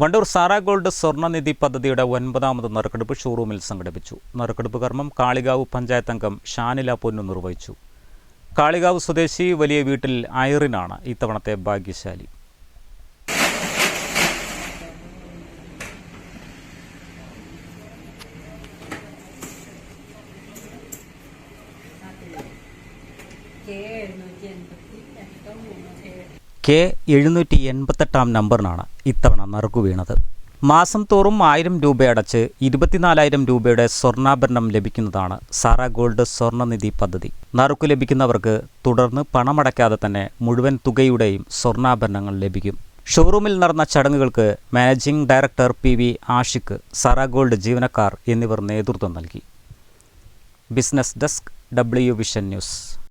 Wandoor Sarah gold സ്വർണനിധി പദ്ധതിയുടെ ഒൻപതാമത് നറുക്കെടുപ്പ് ഷോറൂമിൽ സംഘടിപ്പിച്ചു. നറുക്കെടുപ്പ് കർമ്മം കാളികാവ് പഞ്ചായത്ത് അംഗം ഷാനില പൊന്നു നിർവഹിച്ചു. കാളികാവ് സ്വദേശി വലിയ വീട്ടിൽ അയറിനാണ് ഇത്തവണത്തെ ഭാഗ്യശാലി. കെ എഴുന്നൂറ്റി എൺപത്തി എട്ട് മൂന്ന് കെ എഴുന്നൂറ്റി എൺപത്തെട്ടാം നമ്പറിനാണ് ഇത്തവണ നറുക്കു വീണത്. മാസം തോറും ആയിരം രൂപയടച്ച് ഇരുപത്തിനാലായിരം രൂപയുടെ സ്വർണാഭരണം ലഭിക്കുന്നതാണ് സാറ ഗോൾഡ് സ്വർണനിധി പദ്ധതി. നറുക്കു ലഭിക്കുന്നവർക്ക് തുടർന്ന് പണമടയ്ക്കാതെ തന്നെ മുഴുവൻ തുകയുടെയും സ്വർണാഭരണങ്ങൾ ലഭിക്കും. ഷോറൂമിൽ നടന്ന ചടങ്ങുകൾക്ക് managing director P V Ashiq Sara gold ജീവനക്കാർ എന്നിവർ നേതൃത്വം നൽകി. Business desk W vision news.